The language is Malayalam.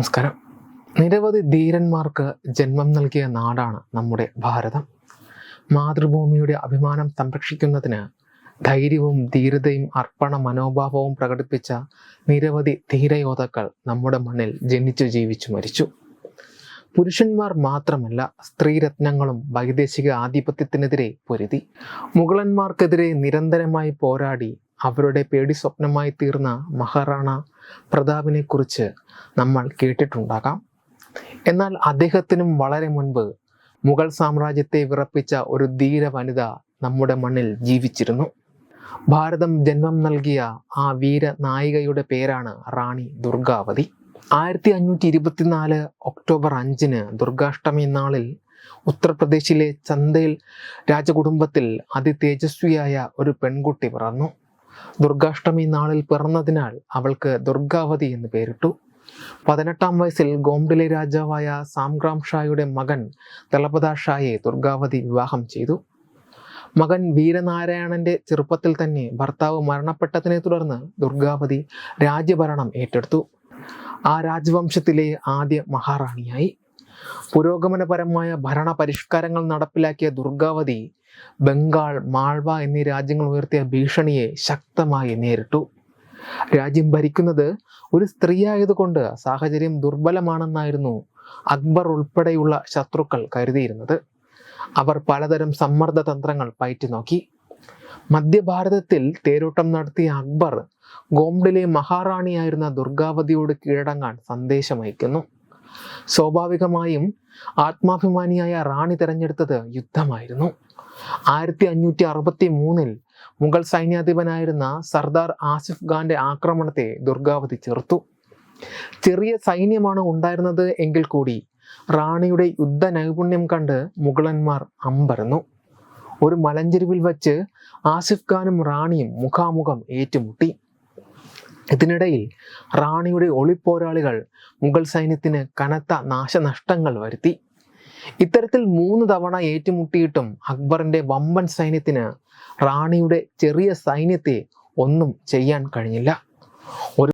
നമസ്കാരം. നിരവധി ധീരന്മാർക്ക് ജന്മം നൽകിയ നാടാണ് നമ്മുടെ ഭാരതം. മാതൃഭൂമിയുടെ അഭിമാനം സംരക്ഷിക്കുന്നതിന് ധൈര്യവും ധീരതയും അർപ്പണ മനോഭാവവും പ്രകടിപ്പിച്ച നിരവധി ധീരയോദ്ധാക്കൾ നമ്മുടെ മണ്ണിൽ ജനിച്ചു ജീവിച്ചു മരിച്ചു. പുരുഷന്മാർ മാത്രമല്ല സ്ത്രീരത്നങ്ങളും വൈദേശിക ആധിപത്യത്തിനെതിരെ പൊരുതി. മുഗളന്മാർക്കെതിരെ നിരന്തരമായി പോരാടി അവരുടെ പേടി സ്വപ്നമായി തീർന്ന മഹാറാണ പ്രതാപിനെക്കുറിച്ച് നമ്മൾ കേട്ടിട്ടുണ്ടാകാം. എന്നാൽ അദ്ദേഹത്തിനും വളരെ മുൻപ് മുഗൾ സാമ്രാജ്യത്തെ വിറപ്പിച്ച ഒരു ധീര വനിത നമ്മുടെ മണ്ണിൽ ജീവിച്ചിരുന്നു. ഭാരതം ജന്മം നൽകിയ ആ വീര നായികയുടെ പേരാണ് റാണി ദുർഗാവതി. ആയിരത്തി അഞ്ഞൂറ്റി ഇരുപത്തിനാല് ഒക്ടോബർ അഞ്ചിന് ദുർഗാഷ്ടമി നാളിൽ ഉത്തർപ്രദേശിലെ ചന്തയിൽ രാജകുടുംബത്തിൽ അതിതേജസ്വിയായ ഒരു പെൺകുട്ടി പിറന്നു. ദുർഗാഷ്ടമി നാളിൽ പിറന്നതിനാൽ അവൾക്ക് ദുർഗാവതി എന്ന് പേരിട്ടു. പതിനെട്ടാം വയസ്സിൽ ഗോംഡിലെ രാജാവായ സാംഗ്രാം ഷായുടെ മകൻ ദളപത ഷായെ ദുർഗാവതി വിവാഹം ചെയ്തു. മകൻ വീരനാരായണന്റെ ചെറുപ്പത്തിൽ തന്നെ ഭർത്താവ് മരണപ്പെട്ടതിനെ തുടർന്ന് ദുർഗാവതി രാജ്യഭരണം ഏറ്റെടുത്തു. ആ രാജവംശത്തിലെ ആദ്യ മഹാറാണിയായി. പുരോഗമനപരമായ ഭരണ പരിഷ്കാരങ്ങൾ നടപ്പിലാക്കിയ ദുർഗാവതി ബംഗാൾ മാൾവ എന്നീ രാജ്യങ്ങൾ ഉയർത്തിയ ഭീഷണിയെ ശക്തമായി നേരിട്ടു. രാജ്യം ഭരിക്കുന്നത് ഒരു സ്ത്രീയായതുകൊണ്ട് സാഹചര്യം ദുർബലമാണെന്നായിരുന്നു അക്ബർ ഉൾപ്പെടെയുള്ള ശത്രുക്കൾ കരുതിയിരുന്നത്. അവർ പലതരം സമ്മർദ്ദ തന്ത്രങ്ങൾ പയറ്റി നോക്കി മധ്യഭാരതത്തിൽ തേരോട്ടം നടത്തിയ അക്ബർ ഗോംഡിലെ മഹാറാണിയായിരുന്ന ദുർഗാവതിയോട് കീഴടങ്ങാൻ സന്ദേശമയക്കുന്നു. സ്വാഭാവികമായും ആത്മാഭിമാനിയായ റാണി തിരഞ്ഞെടുത്തത് യുദ്ധമായിരുന്നു. ആയിരത്തി അഞ്ഞൂറ്റി അറുപത്തി മൂന്നിൽ മുഗൾ സൈന്യാധിപനായിരുന്ന സർദാർ ആസിഫ് ഖാന്റെ ആക്രമണത്തെ ദുർഗാവതി ചെറുത്തു. ചെറിയ സൈന്യമാണ് ഉണ്ടായിരുന്നത് എങ്കിൽ കൂടി റാണിയുടെ യുദ്ധ നൈപുണ്യം കണ്ട് മുഗളന്മാർ അമ്പരന്നു. ഒരു മലഞ്ചെരുവിൽ വച്ച് ആസിഫ് ഖാനും റാണിയും മുഖാമുഖം ഏറ്റുമുട്ടി. ഇതിനിടയിൽ റാണിയുടെ ഒളിപ്പോരാളികൾ മുഗൾ സൈന്യത്തിന് കനത്ത നാശനഷ്ടങ്ങൾ വരുത്തി. ഇത്തരത്തിൽ മൂന്ന് തവണ ഏറ്റുമുട്ടിയിട്ടും അക്ബറിന്റെ വമ്പൻ സൈന്യത്തിന് റാണിയുടെ ചെറിയ സൈന്യത്തെ ഒന്നും ചെയ്യാൻ കഴിഞ്ഞില്ല. ഒരു